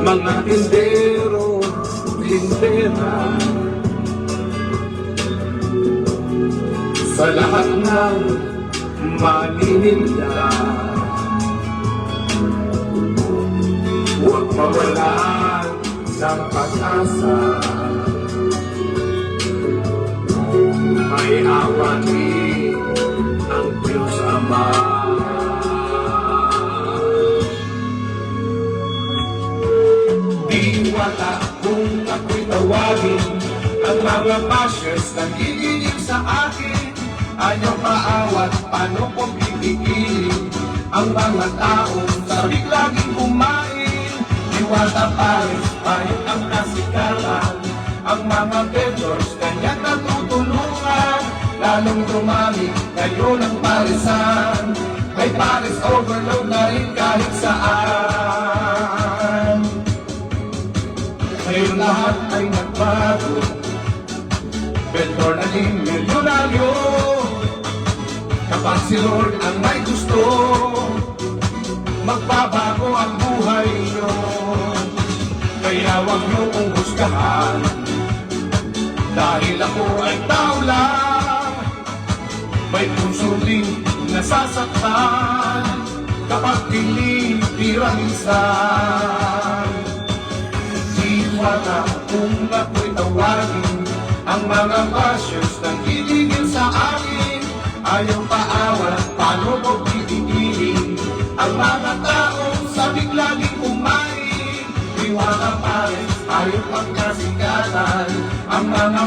Mga tindero, tindera. Sa lahat ng maninila Huwag mawalan ng pag-asa. May awa din ang Diyos Ama Diwata kung ako'y tawagin. Ang mga bashers na hihingin sa akin. Ayaw maawat, paano kong pipigilin? Ang mga taong sabik laging kumain. Diwata pares, pahit ang kasikatan Ang mga vendors, kanya natutulungan. Lalong dumami, kayo ng parisan. May pares overload na rin kahit saan lahat ay nagbago. Bentor naging milyonaryo. Kapag si Lord ang may gusto Magbabago ang buhay nyo Kaya huwag nyo kong husgahan Dahil ako ay tao lang. May puso din nasasaktan. Kapag tinitira minsan Kung ako'y tawagin Ang mga bashers nang hihingin sa akin Ayaw paawat, paano ko pipigilin Ang mga taong sabik laging kumain Diwata pares, ayaw pagkasikatan. Ang mga